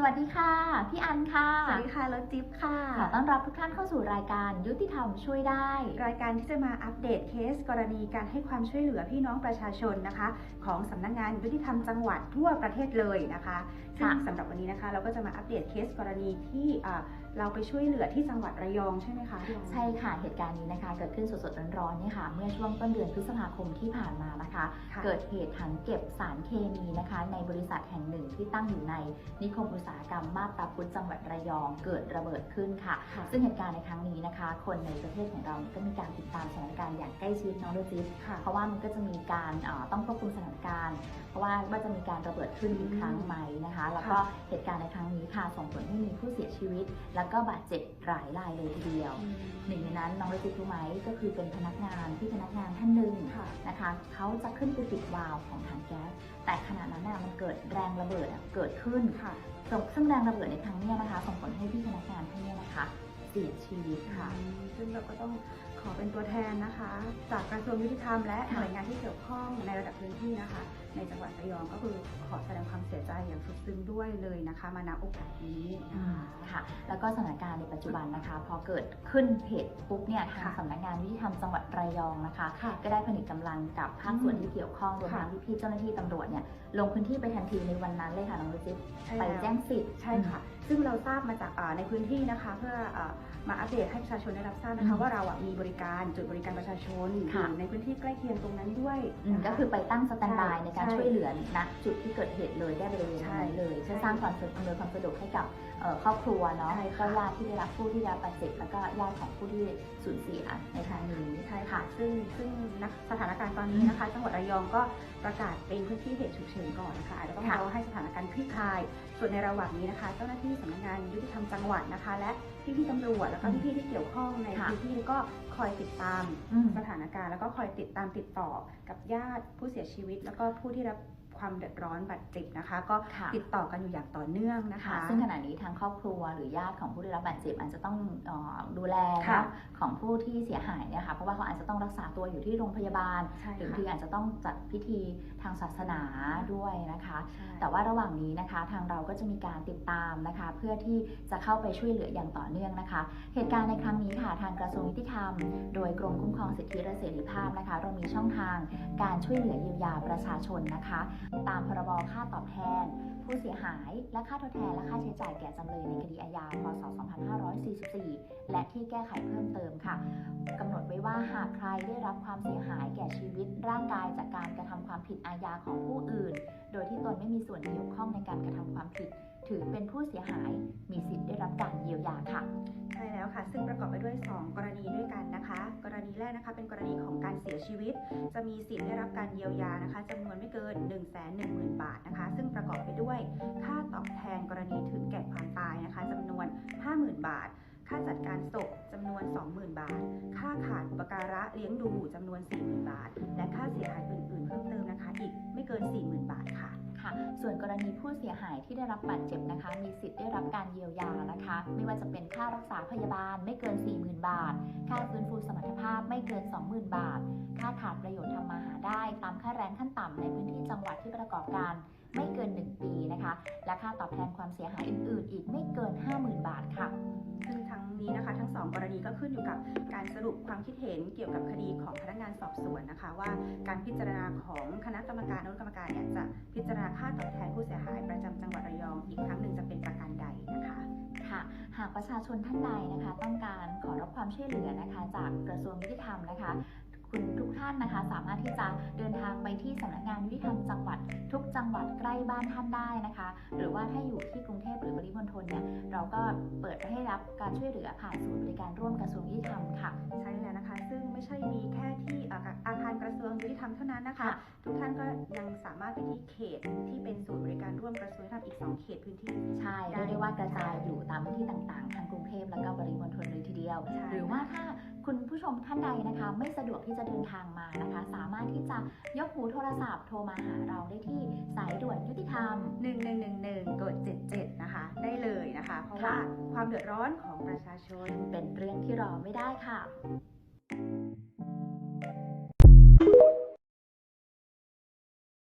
สวัสดีค่ะ พี่อันค่ะ สวัสดีค่ะรถจิ๊บค่ะ ขอต้อนรับทุกท่านเข้าสู่รายการยุติธรรมช่วยได้ รายการที่จะมาอัปเดตเคส กรณีการให้ความช่วยเหลือพี่น้องประชาชนนะคะ ของสำนักงานยุติธรรมจังหวัดทั่วประเทศเลยนะคะ ซึ่งค่ะสำหรับวันนี้นะคะเราก็จะมาอัปเดตเคสกรณีที่อ่าเราไปช่วยเหลือที่จังหวัดระยองใช่ไหมคะพี่อันใช่ค่ะเหตุการณ์นี้นะคะ เกิดขึ้นสดๆร้อนๆเนี่ยค่ะเมื่อช่วงต้นเดือนพฤษภาคมที่ผ่านมานะคะค่ะเกิดเหตุถังเก็บสารเคมีนะคะ ในบริษัทแห่งหนึ่งที่ตั้งอยู่ในนิคมอุตสาหกรรมมาบตาพุธจังหวัดระยองเกิดระเบิดขึ้นค่ะค่ะซึ่งเหตุการณ์ในครั้งนี้นะคะ คนในประเทศของเราก็มีการติดตามสถานการณ์อย่างใกล้ชิดเน้องโรจิตค่ะเพราะว่ามันก็จะมีการเอ่อต้องควบคุมสถานการณ์ เพราะว่าว่าจะมีการระเบิดขึ้นอีกครั้งไหมนะคะแล้วก็เหตุการณ์ในครั้งนี้ค่ะส่งผลให้มีผู้เสียชีวิต แล้วก็บาดเจ็บหลายรายเลยทีเดียวอืมหนึ่งในนั้นน้องระจิตรู้ไหมก็คือเป็นพนักงานที่พนักงานท่านหนึ่งค่ะนะคะเขาจะขึ้นไปปิดวาล์วของถังแก๊สแต่ขณะนั้นน่ะมันเกิดแรงระเบิดอะเกิดขึ้นค่ะส่งซึ่งแรงระเบิดในครั้งเนี้ยนะคะส่งผลให้พี่พนักงานท่านเนี้ยนะคะเสียชีวิตค่ะอืมซึ่งเราก็ต้องขอเป็นตัวแทนนะคะ จากกระทรวงยุติธรรมและค่ะหน่วยงานที่เกี่ยวข้องในระดับพื้นที่นะคะในจังหวัดระยองก็คือขอแสดงความเสียใจอย่างสุดซึ้งด้วยเลยนะคะ มาณโอกาสนี้นะคะ ค่ะ แล้วก็สถานการณ์ในปัจจุบันนะคะ พอเกิดขึ้นเหตุปุ๊บเนี่ยทางค่ะสำนักงานยุติธรรมจังหวัดระยองนะคะ ค่ะก็ได้ผนึกกำลังกับภาคส่วนอืมที่เกี่ยวข้องรวมค่ะ ทั้งพี่ๆเจ้าหน้าที่ตำรวจเนี่ยลงพื้นที่ไปทันทีในวันนั้นเลยค่ะน้องรุจิตใช่ไปแล้ว แจ้งสิทธิ์ ใช่ค่ะ ซึ่งเราทราบมาจากอ่าในพื้นที่นะคะ เพื่ออ่ามาอัปเดตให้ประชาชนได้รับทราบนะคะอืมว่าเราอะมีบริการจุดบริการประชาชนอค่ะยู่ในพื้นที่ใกล้เคียงตรงนั้นด้วยอืมนะะก็คือไปตั้งสแตนด์บายใช่ในการใช่ช่วยเหลือณจุดที่เกิดเหตุเลยได้บริเวณใช่นั้นเลยเพื่อใช่สร้างความสะดวกอำนวยความสะดวกให้กับเอ่อครอบครัวเนาะใช่ก็ค่ะญาติที่ได้รับผู้ที่ได้รับบาดเจ็บแล้วก็ญาติของผู้ที่สูญเสียในครั้งนี้ใช่ค่ะ ซึ่งซึ่งนักสถานการณ์ตอนนี้นะคะจังหวัดระยองก็ประกาศเป็นพื้นที่เหตุฉุกเฉินก่อนนะคะอาจจะต้องค่ะรอให้สถานการณ์คลี่คลาย ส่วนในระหว่างนี้นะคะ เจ้าหน้าที่สำนักงานยุติธรรมจังหวัดนะคะ และพี่ๆตำรวจแล้วก็พี่ๆที่เกี่ยวข้องในค่ะพื้นที่ก็คอยติดตามอืม สถานการณ์แล้วก็คอยติดตามติดต่อกับญาติผู้เสียชีวิต แล้วก็ผู้ที่รับ ความเดือดร้อนบาดเจ็บนะคะ ก็ค่ะติดต่อกันอยู่อย่างต่อเนื่องนะค่ะคะซึ่งขณะนี้ทางครอบครัวหรือญาติของผู้ได้รับบาดเจ็บอาจจะต้องเออดูแลค่ะเนาะของผู้ที่เสียหายเนี่ยค่ะเพราะว่าเขาอาจจะต้องรักษาตัวอยู่ที่โรงพยาบาล ใช่หรือบางค่ะทีอาจจะต้องจัดพิธีทางศาสนาด้วยนะคะใช่แต่ว่าระหว่างนี้นะคะทางเราก็จะมีการติดตามนะคะ เพื่อที่จะเข้าไปช่วยเหลืออย่างต่อเนื่องนะคะ เหตุการณ์ในครั้งนี้ค่ะทางกระทรวงยุติธรรม โดยกรมคุ้มครองสิทธิและเสรีภาพนะคะ เรามีช่องทางการช่วยเหลือเยียวยาประชาชนนะคะตามพรบค่าตอบแทน ผู้เสียหายและค่าทดแทนและค่าใช้จ่ายแก่จำเลยในคดีอาญาพศ 2544 และที่แก้ไขเพิ่มเติมค่ะกำหนดไว้ว่าหากใครได้รับความเสียหายแก่ชีวิตร่างกายจากการกระทำความผิดอาญาของผู้อื่น โดยที่ตนไม่มีส่วนเกี่ยวข้องในการกระทำความผิด ถือเป็นผู้เสียหายมีสิทธิ์ได้รับการเยียวยาค่ะใช่แล้วค่ะ ซึ่งประกอบไปด้วย 2 กร แรกนะคะ เป็นกรณีของการเสียชีวิต จะมีสิทธิ์ได้รับการเยียวยานะคะจำนวนไม่เกิน 1 1 0 0 0 0 บาทนะคะ ซึ่งประกอบไปด้วยค่าตอบแทนกรณีถึงแก่ความตายนะคะจำนวน 50,000 บาทค่าจัดการศพจำนวน 20,000 บาท ค่าขาดอุปการะเลี้ยงดูจำนวน 40,000 บาท และค่าเสียหายอื่น ๆ เพิ่มเติมนะคะ อีกไม่เกิน 40,000 บาทค่ะค่ะ ส่วนกรณีผู้เสียหายที่ได้รับบาดเจ็บนะคะ มีสิทธิ์ได้รับการเยียวยานะคะ ไม่ว่าจะเป็นค่ารักษาพยาบาลไม่เกิน 40,000 บาท ค่าฟื้นฟูสมรรถภาพไม่เกิน 20,000 บาท ค่าขาดประโยชน์ทำมาหาได้ ตามค่าแรงขั้นต่ำในพื้นที่จังหวัดที่ประกอบการไม่เกิน 1 ปีนะคะ และค่าตอบแทนความเสียหายอื่น ๆ อีกไม่เกิน 50,000 บาทค่ะ นี้นะคะ ทั้งสองกรณีก็ขึ้นอยู่กับการสรุปความคิดเห็นเกี่ยวกับคดีของพนักงานสอบสวนนะคะ ว่าการพิจารณาของคณะกรรมการอนุกรรมการเนี่ยจะพิจารณาค่าตอบแทนผู้เสียหายประจำจังหวัดระยองอีกครั้งหนึ่งจะเป็นประการใดนะคะค่ะหากประชาชนท่านใดนะคะ ต้องการขอรับความช่วยเหลือนะคะ จากกระทรวงยุติธรรมนะคะ คุณทุกท่านนะคะ สามารถที่จะเดิน ไปที่สำนักงานยุติธรรมจังหวัด ทุกจังหวัดใกล้บ้านท่านได้นะคะ หรือว่าถ้าอยู่ที่กรุงเทพหรือปริมณฑลเนี่ยเราก็เปิดให้รับการช่วยเหลือผ่านศูนย์บริการร่วมกระทรวงยุติธรรมค่ะ ใช่แล้วนะคะ ซึ่งไม่ใช่มีแค่ที่อาอาคารกระทรวงยุติธรรมเท่านั้นนะคะค่ะทุกท่านก็ยังสามารถไปที่เขตที่เป็นศูนย์บริการร่วมกระทรวงยุติธรรมอีก 2 เขตพื้นที่ใช่เรียกได้ว่ากระจายอยู่ตามพื้นที่ต่างๆทางกรุงเทพแล้วก็ปริมณฑลเลยทีเดียวใช่หรือว่าถ้าคุณผู้ชมท่านใดนะคะ ไม่สะดวกที่จะเดินทางมานะคะสามารถที่ จะยกหูโทรศัพท์โทรมาหาเราได้ที่สายด่วนยุติธรรม 1111กด77 นะคะ ได้เลยนะคะ เพราะว่าค่ะความเดือดร้อนของประชาชนเป็นเรื่องที่รอไม่ได้ค่ะ